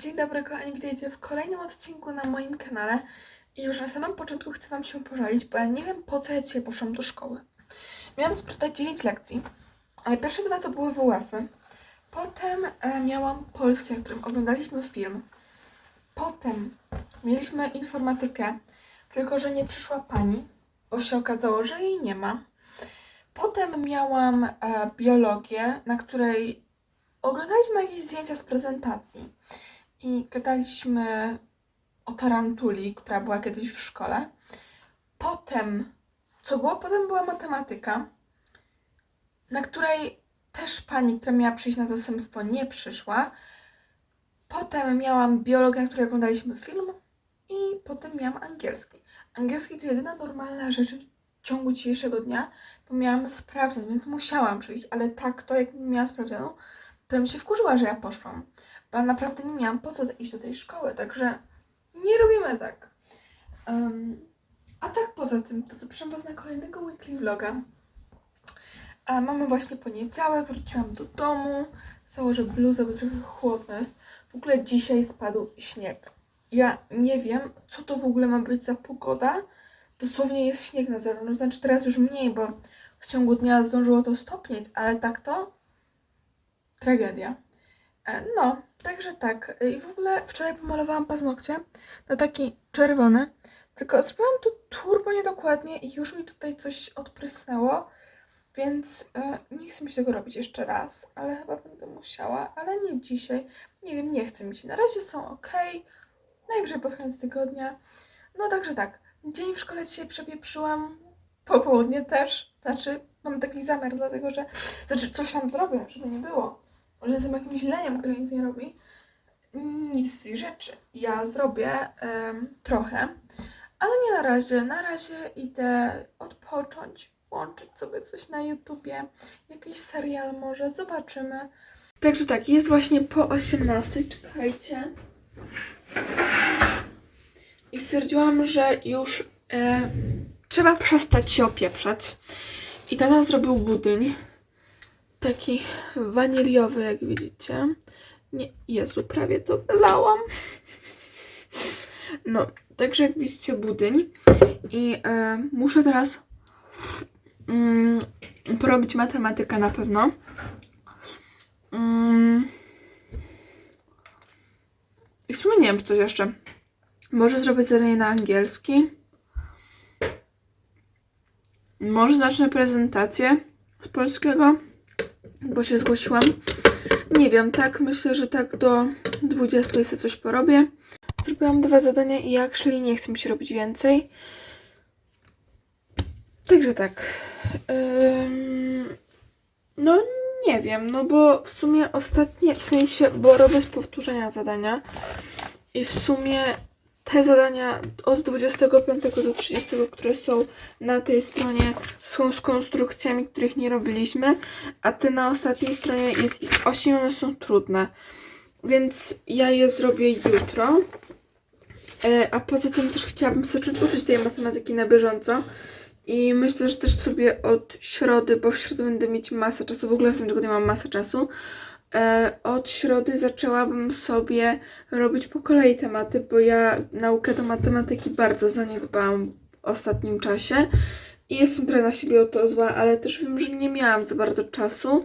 Dzień dobry kochani, witajcie w kolejnym odcinku na moim kanale i już na samym początku chcę Wam się pożalić, bo ja nie wiem po co ja dzisiaj poszłam do szkoły. Miałam sprawdzać 9 lekcji, ale pierwsze dwa to były WF-y. Potem e, miałam polski, na którym oglądaliśmy film. Potem mieliśmy informatykę, tylko że nie przyszła pani, bo się okazało, że jej nie ma. Potem miałam e, biologię, na której oglądaliśmy jakieś zdjęcia z prezentacji i gadaliśmy o tarantuli, która była kiedyś w szkole. Potem, co było? Potem była matematyka, na której też pani, która miała przyjść na zastępstwo, nie przyszła. Potem miałam biologię, na której oglądaliśmy film i potem miałam angielski. Angielski to jedyna normalna rzecz w ciągu dzisiejszego dnia, bo miałam sprawdzian, więc musiałam przyjść, ale tak to, jak miałam sprawdzianą, to bym się wkurzyła, że ja poszłam. Bo naprawdę nie miałam po co iść do tej szkoły, także nie robimy tak. Em, a tak poza tym, to zapraszam Was na kolejnego weekly vloga. A mamy właśnie poniedziałek, wróciłam do domu, założę bluzę, bo trochę chłodno jest. W ogóle dzisiaj spadł śnieg. Ja nie wiem, co to w ogóle ma być za pogoda. Dosłownie jest śnieg na zewnątrz, znaczy teraz już mniej, bo w ciągu dnia zdążyło to stopnieć, ale tak to tragedia. E, No, także tak. E, I w ogóle wczoraj pomalowałam paznokcie na taki czerwony, tylko zrobiłam to turbo niedokładnie i już mi tutaj coś odprysnęło, więc e, nie chcę mi się tego robić jeszcze raz, ale chyba będę musiała, ale nie dzisiaj. Nie wiem, nie chcę mi się. Na razie są ok, najwyżej pod koniec tygodnia. No także tak, dzień w szkole dzisiaj przepieprzyłam, popołudnie też, znaczy mam taki zamiar, dlatego że, znaczy coś tam zrobię, żeby nie było że jestem jakimś leniem, który nic nie robi. Nic z tych rzeczy. Ja zrobię em, trochę, ale nie na razie. Na razie idę odpocząć, włączyć sobie coś na YouTubie, jakiś serial może, zobaczymy. Także tak, jest właśnie po 18, czekajcie. I stwierdziłam, że już e, trzeba przestać się opieprzać. I tata zrobił budyń taki waniliowy, jak widzicie. Nie, Jezu, prawie to wylałam. No, także jak widzicie budyń. I e, muszę teraz mm, porobić matematykę na pewno. Mm. I w sumie nie wiem, czy coś jeszcze. Może zrobię zadanie na angielski. Może zacznę prezentację z polskiego bo się zgłosiłam. Nie wiem, tak, myślę, że tak do 20 sobie coś porobię. Zrobiłam dwa zadania i actually nie chcę mi się robić więcej. Także tak. Ym, no nie wiem, no bo w sumie ostatnie, w sensie, bo robię z powtórzenia zadania i w sumie te zadania od 25 do 30, które są na tej stronie, są z konstrukcjami, których nie robiliśmy, a te na ostatniej stronie jest ich 8, one są trudne. Więc ja je zrobię jutro. E, A poza tym też chciałabym zacząć uczyć tej matematyki na bieżąco. I myślę, że też sobie od środy, bo w środę będę mieć masę czasu, w ogóle w tym tygodniu mam masę czasu, od środy zaczęłabym sobie robić po kolei tematy, bo ja naukę do matematyki bardzo zaniedbałam w ostatnim czasie i jestem trochę na siebie o to zła, ale też wiem, że nie miałam za bardzo czasu,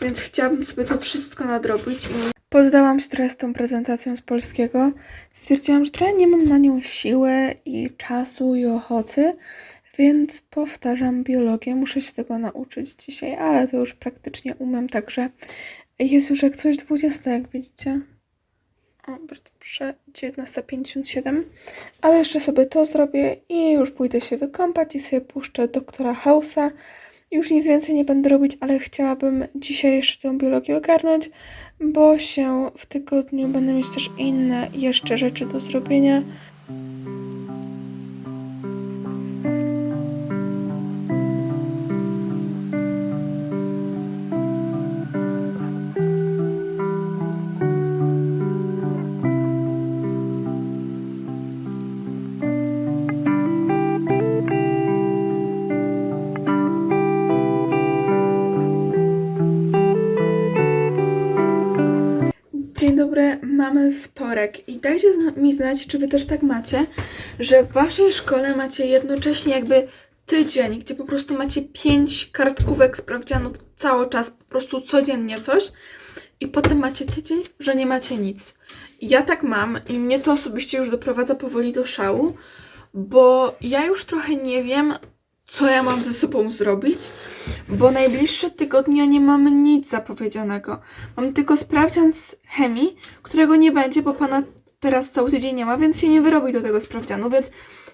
więc chciałabym sobie to wszystko nadrobić poddałam się trochę z tą prezentacją z polskiego. Stwierdziłam, że trochę nie mam na nią siły i czasu i ochoty, więc powtarzam biologię. Muszę się tego nauczyć dzisiaj, ale to już praktycznie umiem, także jest już jak coś 20, jak widzicie. O, dobrze, 19.57. Ale jeszcze sobie to zrobię i już pójdę się wykąpać i sobie puszczę doktora Hausa. Już nic więcej nie będę robić, ale chciałabym dzisiaj jeszcze tę biologię ogarnąć, bo się w tygodniu będę mieć też inne jeszcze rzeczy do zrobienia. Mamy wtorek i dajcie mi znać, czy wy też tak macie, że w waszej szkole macie jednocześnie jakby tydzień, gdzie po prostu macie pięć kartkówek sprawdzianów cały czas, po prostu codziennie coś i potem macie tydzień, że nie macie nic. Ja tak mam i mnie to osobiście już doprowadza powoli do szału, bo ja już trochę nie wiem, co ja mam ze sobą zrobić, bo najbliższe tygodnie nie mamy nic zapowiedzianego. Mam tylko sprawdzian z chemii, którego nie będzie, bo pana teraz cały tydzień nie ma, więc się nie wyrobi do tego sprawdzianu, więc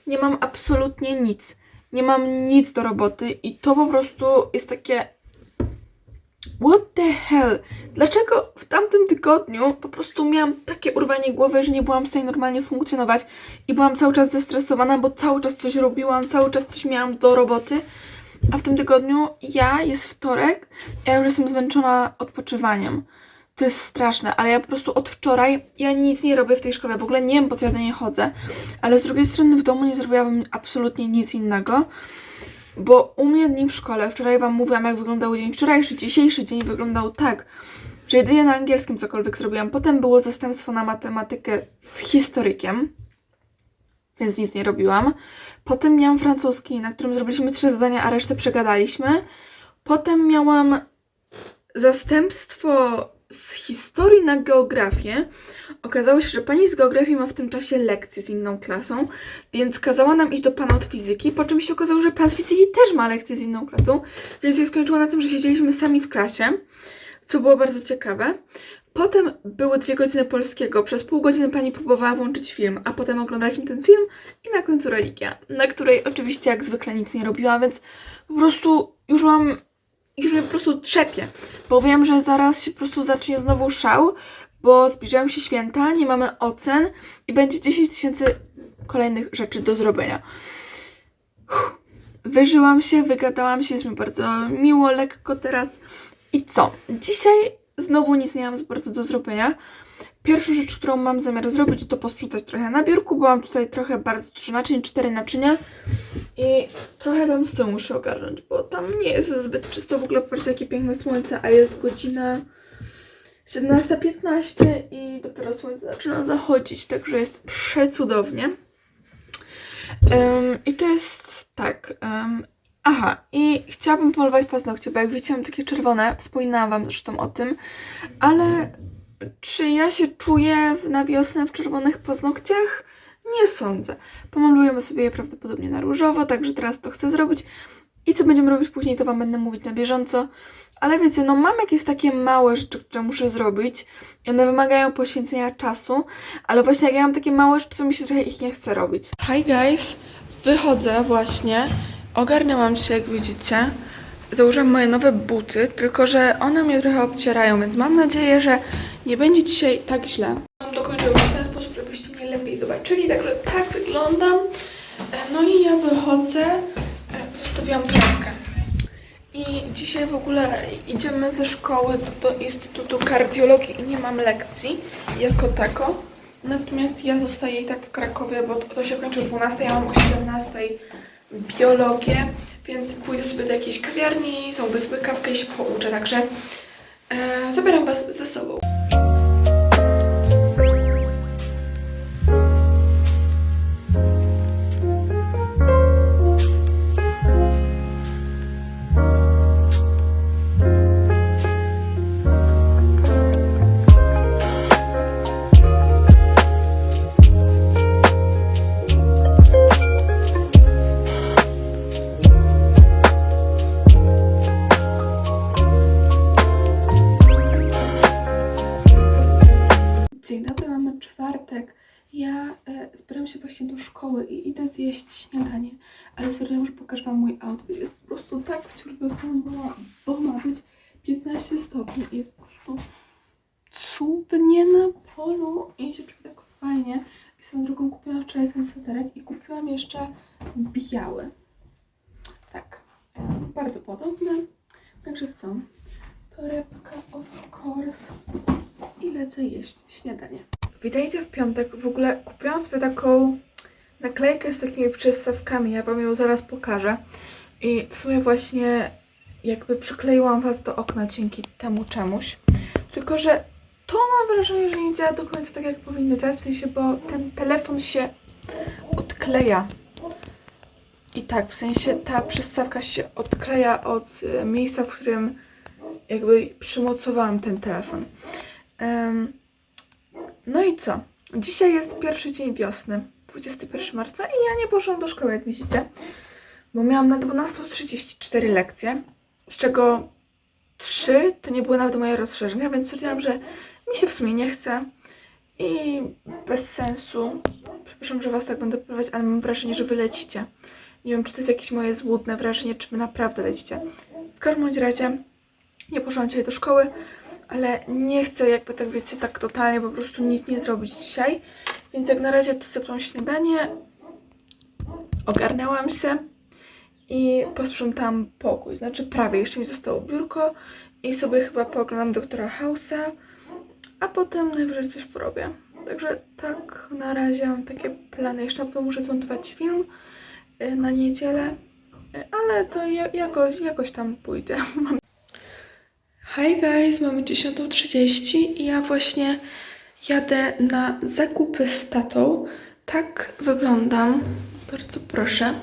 nie mam absolutnie nic. Nie mam nic do roboty i to po prostu jest takie. What the hell? Dlaczego w tamtym tygodniu po prostu miałam takie urwanie głowy, że nie byłam w stanie normalnie funkcjonować i byłam cały czas zestresowana, bo cały czas coś robiłam, cały czas coś miałam do roboty. A w tym tygodniu ja jest wtorek, ja już jestem zmęczona odpoczywaniem. To jest straszne, ale ja po prostu od wczoraj ja nic nie robię w tej szkole. W ogóle nie wiem po co ja do niej chodzę, ale z drugiej strony w domu nie zrobiłabym absolutnie nic innego. Bo u mnie dni w szkole, wczoraj Wam mówiłam, jak wyglądał dzień wczorajszy, dzisiejszy dzień wyglądał tak, że jedynie na angielskim cokolwiek zrobiłam. Potem było zastępstwo na matematykę z historykiem, więc nic nie robiłam. Potem miałam francuski, na którym zrobiliśmy trzy zadania, a resztę przegadaliśmy. Potem miałam zastępstwo z historii na geografię. Okazało się, że pani z geografii ma w tym czasie lekcję z inną klasą, więc kazała nam iść do pana od fizyki, po czym się okazało, że pan z fizyki też ma lekcję z inną klasą, więc się skończyło na tym, że siedzieliśmy sami w klasie, co było bardzo ciekawe. Potem były dwie godziny polskiego, przez pół godziny pani próbowała włączyć film, a potem oglądaliśmy ten film i na końcu religia, na której oczywiście jak zwykle nic nie robiłam, więc po prostu już mam, już mnie po prostu trzepie, bo wiem, że zaraz się po prostu zacznie znowu szał, bo zbliżają się święta, nie mamy ocen i będzie 10 tysięcy kolejnych rzeczy do zrobienia. Uff. Wyżyłam się, wygadałam się, jest mi bardzo miło, lekko teraz. I co? Dzisiaj znowu nic nie mam bardzo do zrobienia. Pierwszą rzecz, którą mam zamiar zrobić, to posprzątać trochę na biurku, bo mam tutaj trochę bardzo dużo naczyń, cztery naczynia i trochę tam z tyłu muszę ogarnąć, bo tam nie jest zbyt czysto. W ogóle patrzcie, jakie piękne słońce, a jest godzina 17.15 i dopiero słońce zaczyna zachodzić, także jest przecudownie. Em, I to jest tak. em, aha, i chciałabym pomalować paznokcie, bo jak widzicie, mam takie czerwone. Wspominałam Wam zresztą o tym, ale czy ja się czuję na wiosnę w czerwonych paznokciach? Nie sądzę. Pomalujemy sobie je prawdopodobnie na różowo, także teraz to chcę zrobić. I co będziemy robić później, to Wam będę mówić na bieżąco. Ale wiecie, no mam jakieś takie małe rzeczy, które muszę zrobić i one wymagają poświęcenia czasu, ale właśnie jak ja mam takie małe rzeczy, to mi się trochę ich nie chce robić. Hi guys, wychodzę właśnie, ogarnęłam się jak widzicie, założyłam moje nowe buty, tylko że one mnie trochę obcierają, więc mam nadzieję, że nie będzie dzisiaj tak źle. Mam dokończyć w ten sposób, żebyście mnie lepiej zobaczyli, także tak wyglądam. No i ja wychodzę, e, zostawiłam torebkę. I dzisiaj w ogóle idziemy ze szkoły do, Instytutu Kardiologii i nie mam lekcji jako tako. Natomiast ja zostaję i tak w Krakowie, bo to się kończy o 12, ja mam o 17 biologię, więc pójdę sobie do jakiejś kawiarni, są wyspy kawkę i się pouczę, także e, zabieram Was ze sobą. Ja e, zbieram się właśnie do szkoły i idę zjeść śniadanie. Ale serio, już pokażę wam mój outfit. Jest po prostu tak wiosenne, bo, bo ma być 15 stopni i jest po prostu cudnie na polu i się czuję tak fajnie. I swoją drugą kupiłam wczoraj ten sweterek i kupiłam jeszcze biały. Tak, e, bardzo podobny. Także co? Torebka of course i lecę jeść śniadanie. Witajcie w piątek. W ogóle kupiłam sobie taką naklejkę z takimi przystawkami. Ja wam ją zaraz pokażę. I w sumie właśnie jakby przykleiłam was do okna dzięki temu czemuś. Tylko, że to mam wrażenie, że nie działa do końca tak, jak powinno działać, w sensie, bo ten telefon się odkleja. I tak, w sensie ta przystawka się odkleja od e, miejsca, w którym jakby przymocowałam ten telefon. Em, no i co? Dzisiaj jest pierwszy dzień wiosny, 21 marca i ja nie poszłam do szkoły, jak widzicie, bo miałam na 12.34 lekcje, z czego 3 to nie były nawet moje rozszerzenia, więc stwierdziłam, że mi się w sumie nie chce i bez sensu. Przepraszam, że was tak będę prowadzić, ale mam wrażenie, że wy lecicie. Nie wiem, czy to jest jakieś moje złudne wrażenie, czy wy naprawdę lecicie. W każdym razie nie poszłam dzisiaj do szkoły, ale nie chcę jakby tak wiecie, tak totalnie po prostu nic nie zrobić dzisiaj. Więc jak na razie tu zjadłam śniadanie, ogarnęłam się i posprzątałam pokój. Znaczy prawie, jeszcze mi zostało biurko i sobie chyba pooglądam doktora House'a, a potem najwyżej coś porobię. Także tak na razie mam takie plany. Jeszcze potem muszę zmontować film y, na niedzielę, y, ale to ja- jakoś, jakoś tam pójdzie. Hi guys, mamy 10.30 i ja właśnie jadę na zakupy z tatą. Tak wyglądam. Bardzo proszę.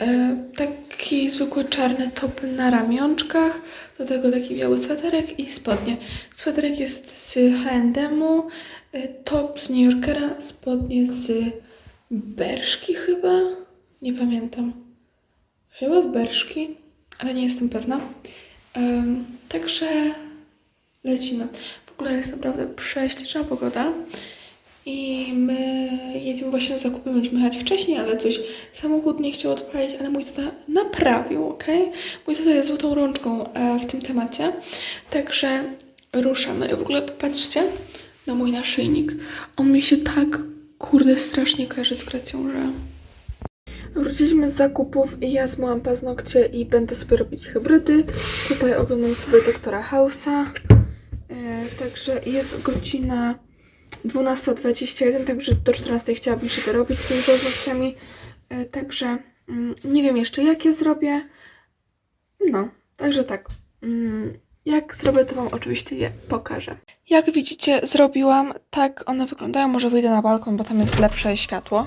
E, taki zwykły czarny top na ramionczkach, do tego taki biały sweterek i spodnie. Sweterek jest z H&M-u, e, top z New Yorkera, spodnie z Berszki chyba? Nie pamiętam. Chyba z Berszki, ale nie jestem pewna. Em, także lecimy. W ogóle jest naprawdę prześliczna pogoda. I my jedziemy właśnie na zakupy, będziemy jechać wcześniej, ale coś samochód nie chciał odpalić, ale mój tata naprawił, ok? Mój tata jest złotą rączką e, w tym temacie. Także ruszamy. I w ogóle popatrzcie na mój naszyjnik. On mi się tak, kurde, strasznie kojarzy z Grecją, że... Wróciliśmy z zakupów i ja zmyłam paznokcie i będę sobie robić hybrydy. Tutaj oglądam sobie doktora House'a. E, także jest godzina 12.21, także do 14.00 chciałabym się dorobić z tymi paznokciami. E, także mm, nie wiem jeszcze jak je zrobię. No, także tak. Mm, jak zrobię, to Wam oczywiście je pokażę. Jak widzicie, zrobiłam tak one wyglądają. Może wyjdę na balkon, bo tam jest lepsze światło.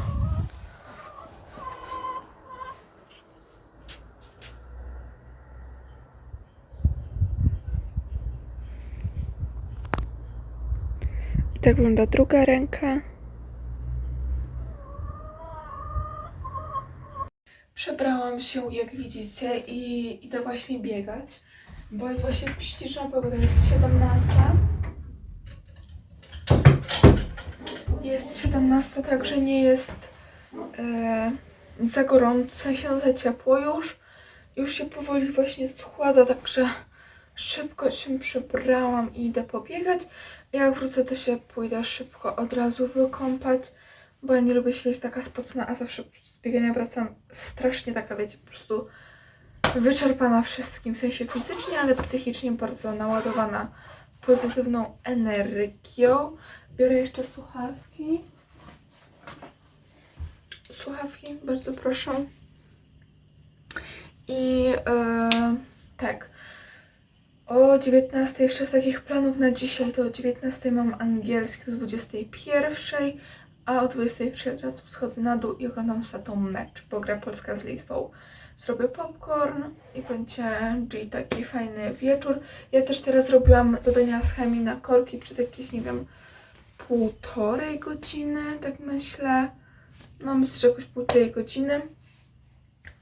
Tak wygląda druga ręka. Przebrałam się, jak widzicie, i idę właśnie biegać, bo jest właśnie śliczna pogoda, jest 17. Jest 17, także nie jest e, za gorąco, w sensie no za ciepło już. Już się powoli właśnie schładza, także szybko się przebrałam i idę pobiegać. Jak wrócę, to się pójdę szybko od razu wykąpać, bo ja nie lubię siedzieć taka spocona, a zawsze z biegania wracam strasznie taka, wiecie, po prostu wyczerpana wszystkim, w sensie fizycznie, ale psychicznie bardzo naładowana pozytywną energią. Biorę jeszcze słuchawki. Słuchawki, bardzo proszę. I e, tak. O 19 jeszcze z takich planów na dzisiaj to o 19 mam angielski do 21, a o 21 od razu schodzę na dół i oglądam z tatą mecz, bo gra Polska z Litwą. Zrobię popcorn i będzie G taki fajny wieczór. Ja też teraz robiłam zadania z chemii na korki przez jakieś, nie wiem, półtorej godziny, tak myślę. No myślę, że jakoś półtorej godziny.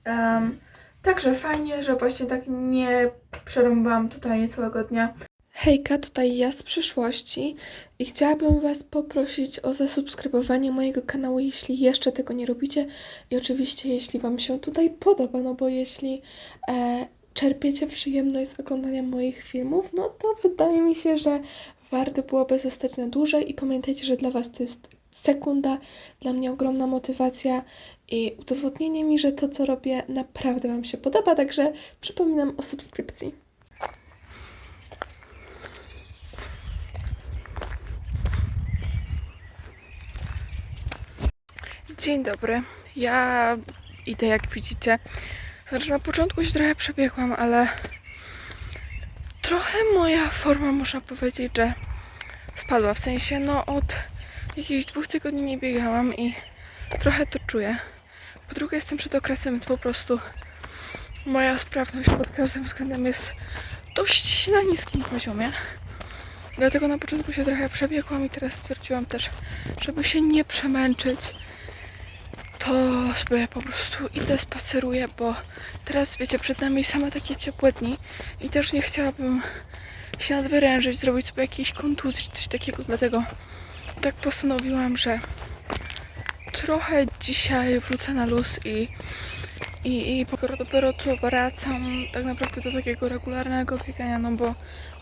Em, Także fajnie, że właśnie tak nie przerąbałam totalnie całego dnia. Hejka, tutaj ja z przyszłości i chciałabym Was poprosić o zasubskrybowanie mojego kanału, jeśli jeszcze tego nie robicie. I oczywiście jeśli Wam się tutaj podoba, no bo jeśli e, czerpiecie przyjemność z oglądania moich filmów, no to wydaje mi się, że warto byłoby zostać na dłużej. I pamiętajcie, że dla Was to jest sekunda, dla mnie ogromna motywacja i udowodnienie mi, że to, co robię, naprawdę Wam się podoba, także przypominam o subskrypcji. Dzień dobry. Ja idę, jak widzicie. Znaczy, na początku się trochę przebiegłam, ale trochę moja forma, można powiedzieć, że spadła. W sensie, no od jakichś dwóch tygodni nie biegałam i trochę to czuję. Po drugie, jestem przed okresem, więc po prostu moja sprawność pod każdym względem jest dość na niskim poziomie. Dlatego na początku się trochę przebiegłam i teraz stwierdziłam też, żeby się nie przemęczyć, to sobie po prostu idę, spaceruję, bo teraz wiecie, przed nami same takie ciepłe dni i też nie chciałabym się nadwyrężyć, zrobić sobie jakiejś kontuzji czy coś takiego, dlatego tak postanowiłam, że trochę dzisiaj wrócę na luz i, i, i dopiero, dopiero co wracam tak naprawdę do takiego regularnego biegania, no bo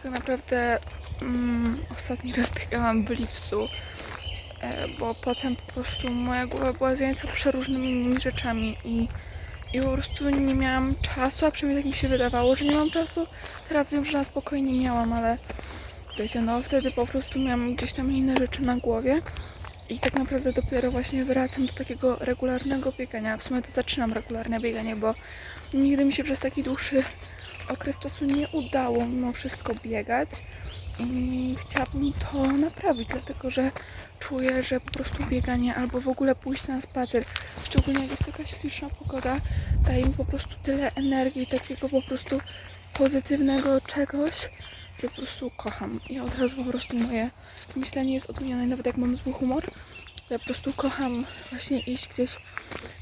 tak naprawdę mm, ostatni raz biegałam w lipcu, e, bo potem po prostu moja głowa była zajęta przeróżnymi innymi rzeczami i, i po prostu nie miałam czasu, a przynajmniej tak mi się wydawało, że nie mam czasu. Teraz wiem, że na spokojnie miałam, ale wiecie, no wtedy po prostu miałam gdzieś tam inne rzeczy na głowie. I tak naprawdę dopiero właśnie wracam do takiego regularnego biegania. W sumie to zaczynam regularne bieganie, bo nigdy mi się przez taki dłuższy okres czasu nie udało mimo wszystko biegać. I chciałabym to naprawić, dlatego że czuję, że po prostu bieganie albo w ogóle pójść na spacer, szczególnie jak jest taka śliczna pogoda, daje mi po prostu tyle energii, takiego po prostu pozytywnego czegoś, po prostu kocham. I od razu po prostu moje myślenie jest odmienione, nawet jak mam zły humor. Ja po prostu kocham właśnie iść gdzieś,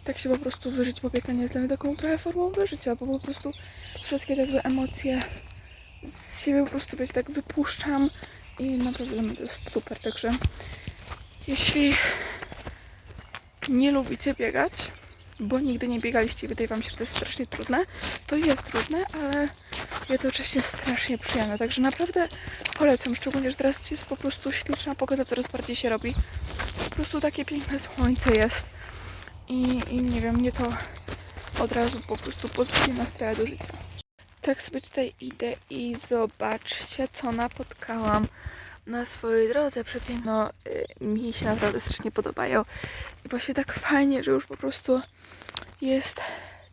tak się po prostu wyżyć, bo bieganie jest dla mnie taką trochę formą wyżycia, bo po prostu wszystkie te złe emocje z siebie po prostu wiecie, tak wypuszczam i naprawdę dla mnie to jest super, także jeśli nie lubicie biegać, bo nigdy nie biegaliście i wydaje wam się, że to jest strasznie trudne, to jest trudne, ale jednocześnie strasznie przyjemne, także naprawdę polecam, szczególnie, że teraz jest po prostu śliczna pogoda, coraz bardziej się robi. Po prostu takie piękne słońce jest i, i nie wiem, mnie to od razu po prostu pozytywnie nastraja do życia. Tak sobie tutaj idę i zobaczcie, co napotkałam na swojej drodze przepiękne. No, y, mi się naprawdę strasznie podobają. I właśnie tak fajnie, że już po prostu jest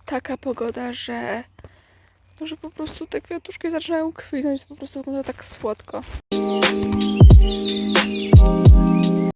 taka pogoda, że, że po prostu te kwiatuszki zaczynają kwitnąć. Po prostu wygląda tak słodko.